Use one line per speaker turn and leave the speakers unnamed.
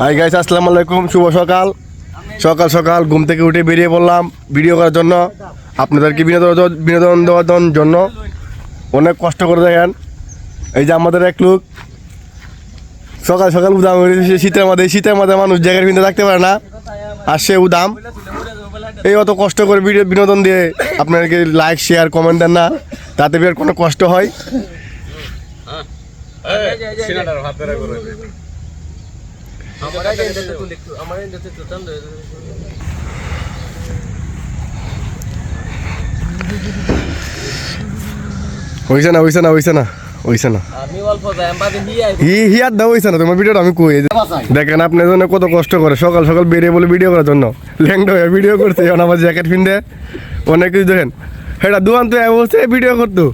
Hi guys আসসালামু আলাইকুম, শুভ সকাল। সকাল সকাল ঘুম থেকে উঠে বেরিয়ে পড়লাম ভিডিও করার জন্য। আপনাদেরকে বিনোদন বিনোদন দেওয়ার জন্য। অনেক কষ্ট করে দেখেন। এই যে আমাদের এক লোক। সকাল সকাল উদাম শীতের মধ্যে শীতের মধ্যে মানুষ জ্যাকেট কিনতে থাকতে পারে না। আর সে উদাম। এই অত কষ্ট করে ভিডিও বিনোদন দিয়ে আপনাদেরকে লাইক শেয়ার কমেন্ট দেন না। তাতে বিরাট কোনো কষ্ট হয়। হইছে না হইছে না হইছে না হইছে না।
আমি অল্প যাই বাদে নিয়ে আইব।
হি হিয়ার দাও হইছে না তোমার ভিডিওটা আমি কই? দেখেন আপনার জন্য কত কষ্ট করে সকাল সকাল বেরিয়ে বলে ভিডিও করার জন্য। ল্যাংটা হয়ে ভিডিও করতে এখন আমার জ্যাকেট পিনতে। অনেক কিছু দেখেন। এটা দোকান তো বলছে ভিডিও করতো